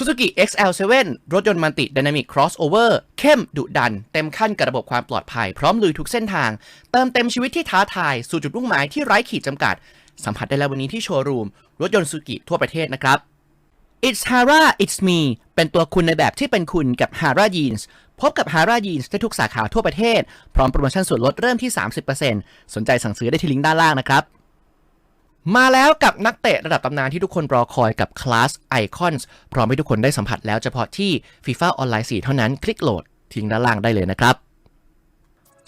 Suzuki XL7 รถยนต์มันติ Dynamic Crossover เข้มดุดัน เต็มขั้นกับระบบความปลอดภัย พร้อมลุยทุกเส้นทาง เติมเต็มชีวิตที่ท้าทาย สู่จุดมุ่งหมายที่ไร้ขีดจำกัด สัมผัสได้แล้ววันนี้ที่โชว์รูม รถยนต์ Suzuki ทั่วประเทศนะครับ It's Hara It's Me เป็นตัวคุณในแบบที่เป็นคุณกับ Hara Jeans พบกับ Hara Jeans ได้ทุกสาขาทั่วประเทศ พร้อมโปรโมชั่นส่วนลดเริ่มที่ 30%สนใจสั่งซื้อได้ที่ลิงก์ด้านล่างนะครับ มาแล้วกับนักเตะระดับตำนานที่ทุกคนรอคอยกับ Class Icons พร้อมให้ทุกคนได้สัมผัสแล้วเฉพาะที่ FIFA Online 4 เท่านั้นคลิกโหลด ทิ้งด้านล่างได้เลยนะครับ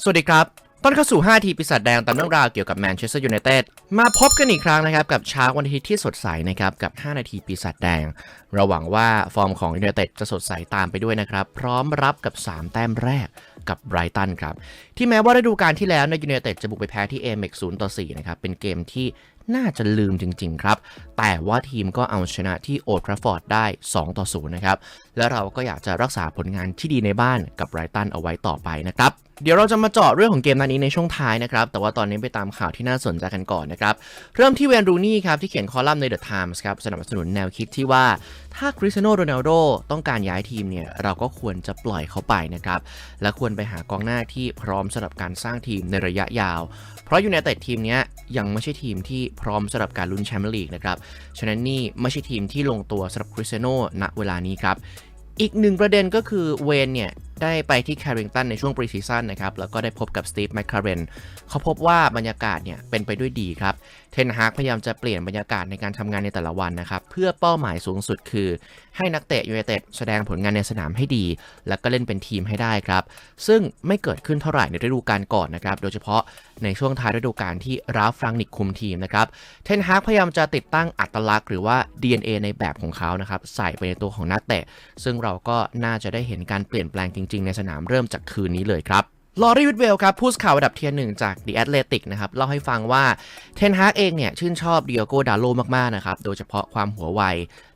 สวัสดีครับต้อนเข้าสู่ 5 ทีปีศาจแดงตามเรื่องราวเกี่ยวกับแมนเชสเตอร์ยูไนเต็ดมาพบกันอีกครั้งนะครับ กับเช้าวันอาทิตย์ที่สดใสนะครับ กับ 5 นาทีปีศาจแดง เราหวังว่าฟอร์มของยูไนเต็ดจะสดใสตามไปด้วยนะครับพร้อมรับกับ 3 แต้มแรกกับไบรตันครับ ที่แม้ว่าฤดูกาลที่แล้วในยูไนเต็ดจะบุกไปแพ้ที่เอเม็ก0ต่อ4นะครับ เป็นเกมที่ น่าจะลืมจริง ๆ ครับ แต่ว่าทีมก็เอาชนะที่โอทราฟอร์ดได้ 2 ต่อ 0 นะครับ และเราก็อยากจะรักษาผลงานที่ดีในบ้านกับไรตันเอาไว้ต่อไปนะครับ เดี๋ยวเราจะมาเจาะเรื่องของเกมนัดนี้ในช่วงท้ายนะครับ แต่ว่าตอนนี้ไปตามข่าวที่น่าสนใจกันก่อนนะครับ เริ่มที่เวนรูนี่ครับ ที่เขียนคอลัมน์ใน The Times ครับ สนับสนุนแนวคิดที่ว่าถ้าคริสเตียโนโรนัลโดต้องการย้ายทีมเนี่ย เราก็ควรจะปล่อยเขาไปนะครับ และควรไปหากองหน้าที่พร้อมสำหรับการสร้างทีมในระยะยาว เพราะอยูไนเต็ดทีมนี้ยังไม่ใช่ทีมที่พร้อมสำหรับการลุ้นแชมเปี้ยนลีกนะครับฉะนั้นนี่ไม่ใช่ทีมที่ลงตัวสำหรับคริสเตียโนณเวลานี้ครับอีกหนึ่งประเด็นก็คือเวนเนี่ย ได้ไปที่แคริงตันในช่วงปรีซีซั่นนะครับ แล้วก็ได้พบกับสตีฟแมคคาเรนเขาพบว่าบรรยากาศเนี่ยเป็นไปด้วยดีครับ เทนฮากพยายามจะเปลี่ยนบรรยากาศในการทำงานในแต่ละวันนะครับ เพื่อเป้าหมายสูงสุดคือ ให้นักเตะยูไนเต็ดแสดงผลงานในสนามให้ดี แล้วก็เล่นเป็นทีมให้ได้ครับ ซึ่งไม่เกิดขึ้นเท่าไหร่ในฤดูกาลก่อนนะครับ โดยเฉพาะในช่วงท้ายฤดูกาลที่ราฟฟรังนิกคุมทีมนะครับ เทนฮากพยายามจะติดตั้งอัตลักษณ์หรือว่า DNA ในแบบของเขานะครับใส่ไปในตัวของนักเตะ ซึ่งเราก็น่าจะได้เห็นการเปลี่ยนแปลงจริงๆในสนามเริ่มจากคืนนี้เลยครับลอรีวิดเวลครับผู้สื่อข่าวระดับเทียร์หนึ่งจาก The Athletic นะครับเล่าให้ฟังว่าเทนฮากเองเนี่ยชื่นชอบเดิโอโกดาโลมาก ๆ นะครับ โดยเฉพาะความหัวไว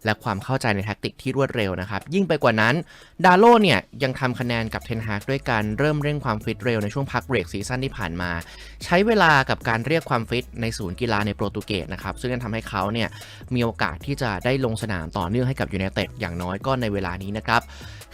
และความเข้าใจในแท็กติกที่รวดเร็วนะครับ ยิ่งไปกว่านั้นดาโลเนี่ยยังทำคะแนนกับเทนฮากด้วยการเริ่มเร่งความฟิตเร็วในช่วงพักเบรกซีซั่นที่ผ่านมา ใช้เวลากับการเรียกความฟิตในศูนย์กีฬาในโปรตุเกสนะครับซึ่งนั่นทำให้เขาเนี่ยมีโอกาสที่จะได้ลงสนามต่อเนื่องให้กับยูไนเต็ดอย่างน้อยก็ในเวลานี้นะครับ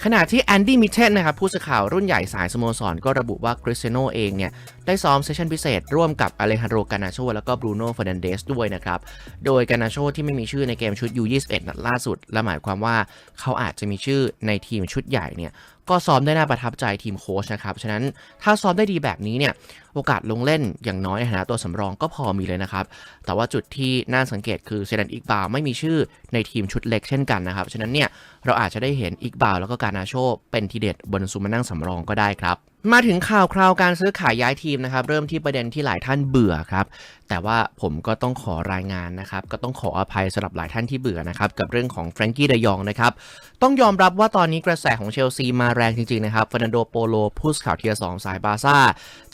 ขณะที่แอนดี้มิเทนนะครับผู้สื่อข่าวรุ่นใหญ่สายสโมสร ก็ระบุว่าคริสเตียโนเองเนี่ยได้ซ้อมเซสชั่นพิเศษร่วมกับอเลฮันโดกานาโชแล้วก็บรูโน่เฟอร์นันเดสด้วยนะครับ โดยกานาโชที่ไม่มีชื่อในเกมชุด U21 นัดล่าสุด และหมายความว่าเขาอาจจะมีชื่อในทีมชุดใหญ่เนี่ยก็ซ้อมได้น่าประทับใจทีมโค้ชนะครับ ฉะนั้นถ้าซ้อมได้ดีแบบนี้เนี่ยโอกาสลงเล่นอย่างน้อยในฐานะตัวสำรองก็พอมีเลยนะครับ แต่ว่าจุดที่น่าสังเกตคือเซดันอิกบาไม่มีชื่อในทีมชุดเล็กเช่นกันนะครับ ฉะนั้นเนี่ยเราอาจจะได้เห็นอิกบาแล้วก็การนาโชเป็นทีเด็ดบนซูมานั่งสำรองก็ได้ครับ มาถึงข่าวคราวการซื้อขายย้ายทีมนะครับ เริ่มที่ประเด็นที่หลายท่านเบื่อครับ แต่ว่าผมก็ต้องขอรายงานนะครับ ก็ต้องขออภัยสำหรับหลายท่านที่เบื่อนะครับ กับเรื่องของแฟรงกี้เดยองนะครับ ต้องยอมรับว่าตอนนี้กระแสของเชลซีมาแรงจริงๆนะครับฟ e ร์นันโดโปโลผู้ข่าวเทียสองสายบาซ่า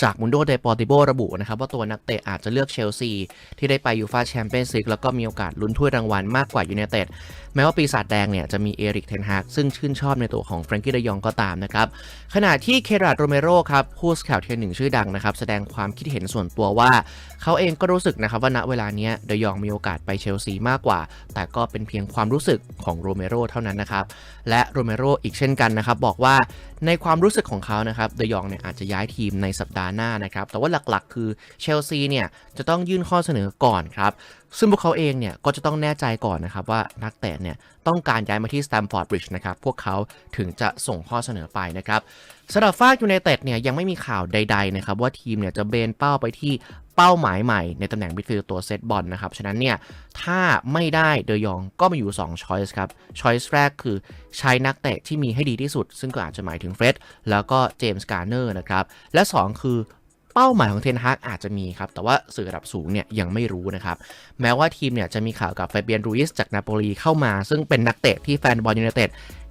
จากมุนโดเดปอติโบระบุนะครับ ว่าตัวนักเตะอาจจะเลือกเชลซี ที่ได้ไปยูฟาแชมเปี้ยนส์ลีกแล้วก็มีโอกาสลุ้นถ้วยรางวัลมากกว่ายูไนเต็ดแม้ว่าปีศาจแดงเนี่ยจะมีเอริกเทนฮากซึ่งชื่นชอบในตัวของแฟรงกี้เดยองก็ตามนะครับขณะที่เคราดโรเมโรครับผู้สื่อข่าวเทียหนึ่งชื่อดังนะครับ แสดงความคิดเห็นส่วนตัวว่า เขาเองก็รู้สึกนะครับว่าณเวลานี้เดยองมีโอกาสไปเชลซีมากกว่า แต่ก็เป็นเพียงความรู้สึกของโรเมโรเท่านั้นนะครับ และโรเมโรอีกเช่นกันนะครับ บอกว่าในความรู้สึกของเขานะครับเดยองเนี่ยอาจจะย้ายทีมในสัปดาห์หน้านะครับ แต่ว่าหลักๆ คือเชลซีเนี่ยจะต้องยื่นข้อเสนอก่อนครับ ซึ่งพวกเขาเองเนี่ยก็จะต้องแน่ใจก่อนนะครับว่านักเตะเนี่ยต้องการย้ายมาที่สแตมฟอร์ดบริดจ์นะครับ พวกเขาถึงจะส่งข้อเสนอไปนะครับสำหรับฟากยูไนเต็ดเนี่ยยังไม่มีข่าวใดๆนะครับว่าทีมเนี่ยจะเบนเป้าไปที่ เป้าหมายใหม่ในตำแหน่งมิดฟิลด์ตัวเซตบอลนะครับ ฉะนั้นเนี่ยถ้าไม่ได้เดยองก็มาอยู่2ช้อยส์ครับช้อยส์แรกคือใช้นักเตะที่มีให้ดีที่สุด ซึ่งก็อาจจะหมายถึงเฟร็ดแล้วก็เจมส์การ์เนอร์นะครับ และ 2 คือ เป้าหมายของเทนฮากอาจจะมีครับ แต่ว่าสื่อระดับสูงเนี่ยยังไม่รู้นะครับ แม้ว่าทีมเนี่ยจะมีข่าวกับไฟเบียนรูอิสจากนาโปลีเข้ามา ซึ่งเป็นนักเตะที่แฟนบอลยูไนเต็ด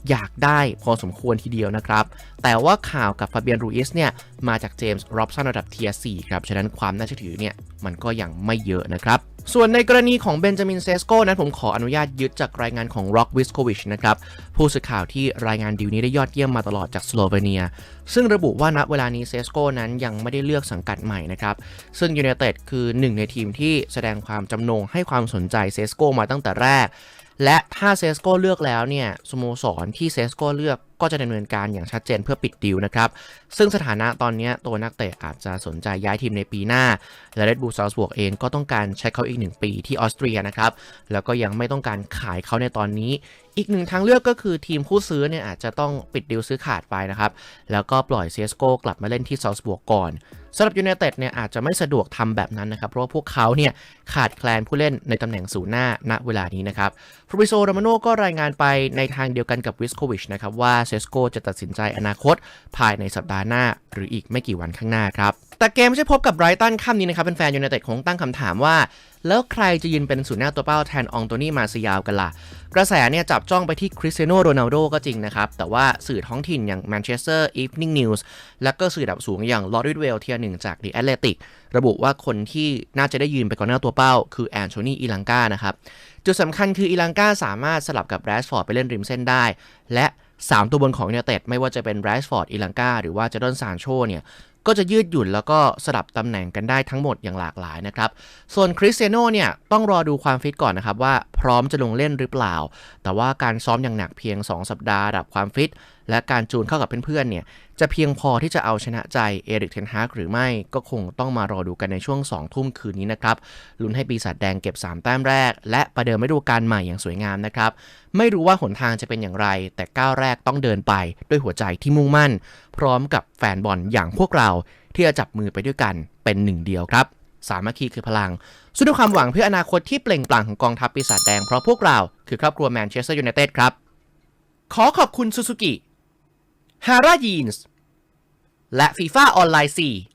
อยากได้พอสมควรทีเดียวนะครับ แต่ว่าข่าวกับฟาเบียนรูอิสเนี่ย มาจากเจมส์โรบสันระดับเทียร์4ครับ ฉะนั้นความน่าเชื่อถือเนี่ย มันก็ยังไม่เยอะนะครับ ส่วนในกรณีของเบนจามินเซสโกนั้นผมขออนุญาตยึดจากรายงานของร็อกวิสโควิชนะครับผู้สื่อข่าวที่รายงานดีลนี้ได้ยอดเยี่ยมมาตลอดจากสโลเวเนีย ซึ่งระบุว่าณเวลานี้เซสโกนั้นยังไม่ได้เลือกสังกัดใหม่นะครับซึ่งยูเนเต็ดคือหนึ่งในทีมที่แสดงความจำนงให้ความสนใจเซสโกมาตั้งแต่แรก และถ้าเซสโกเลือกแล้วเนี่ยสโมสรที่เซสโกเลือกก็จะดำเนินการอย่างชัดเจนเพื่อปิดดีลนะครับ ซึ่งสถานะตอนนี้ตัวนักเตะอาจจะสนใจย้ายทีมในปีหน้า และ Red Bull Salzburg เองก็ต้องการใช้เขาอีกหนึ่งปีที่ออสเตรียนะครับ แล้วก็ยังไม่ต้องการขายเขาในตอนนี้ อีกหนึ่งทางเลือกก็คือทีมผู้ซื้อเนี่ยอาจจะต้องปิดดีลซื้อขาดไปนะครับ แล้วก็ปล่อยเซสโกกลับมาเล่นที่ซ a ลส์บวกก่อน สำหรับยูไนเต็ดเนี่ยอาจจะไม่สะดวกทำแบบนั้นนะครับ เพราะว่าพวกเขาเนี่ยขาดแคลนผู้เล่นในตำแหน่งศูนย์หน้าณเวลานี้นะครับฟริโซรามาโนก็รายงานไปในทางเดียวกันกับวิสโควิชนะครับว่าเซสโกจะตัดสินใจอนาคต ภายในสัปดาห์หน้า หรืออีกไม่กี่วันข้างหน้าครับแต่เกมที่พบกับไบรตันค่ำนี้นะครับเป็นแฟนยูไนเต็ดคงตั้งคำถามว่า แล้วใครจะยืนเป็นศูนย์หน้าตัวเป้าแทนอองโตนี่มาซิยาวกันล่ะ กระแสเนี่ยจับจ้องไปที่คริสเตียโนโรนัลโดก็จริงนะครับ แต่ว่าสื่อท้องถิ่นอย่าง Manchester Evening News และก็สื่อระดับสูงอย่าง l o r i d w e l l เทียหนึ่งจาก The Athletic ระบุว่าคนที่น่าจะได้ยืนไปก่อนหน้าตัวเป้า คือแอนโทนีอีลังกานะครับ จุดสำคัญคืออีลังกาสามารถสลับกับแรชฟอร์ดไปเล่นริมเส้นได้ และ 3 ตัวบนของยูไนเต็ดไม่ว่าจะเป็นแรชฟอร์ดอีลังกาหรือว่าเจดอนซานโชเนี่ย ก็จะยืดหยุ่นแล้วก็สลับตำแหน่งกันได้ทั้งหมดอย่างหลากหลายนะครับ ส่วนคริสเตียโนเนี่ยต้องรอดูความฟิตก่อนนะครับว่าพร้อมจะลงเล่นหรือเปล่า แต่ว่าการซ้อมอย่างหนักเพียง 2 สัปดาห์ดับความฟิต และการจูนเข้ากับเพื่อนๆเนี่ยจะเพียงพอที่จะเอาชนะใจเอริกเทนฮากหรือไม่ก็คงต้องมารอดูกันในช่วง 2 ทุ่มคืนนี้นะครับลุ้นให้ปีศาจแดงเก็บ 3 แต้มแรก และประเดิมฤดูกาลใหม่อย่างสวยงามนะครับ ไม่รู้ว่าหนทางจะเป็นอย่างไร แต่ก้าวแรกต้องเดินไปด้วยหัวใจที่มุ่งมั่น พร้อมกับแฟนบอลอย่างพวกเรา ที่จะจับมือไปด้วยกันเป็นหนึ่งเดียวครับสามัคคีคือพลังสู้ด้วยความหวังเพื่ออนาคตที่เปล่งปลั่งของกองทัพปีศาจแดงเพราะพวกเราคือครอบครัวแมนเชสเตอร์ยูไนเต็ดครับ ขอขอบคุณซูซูกิ ฮาร่ายีนส์และฟีฟ่าออนไลน์4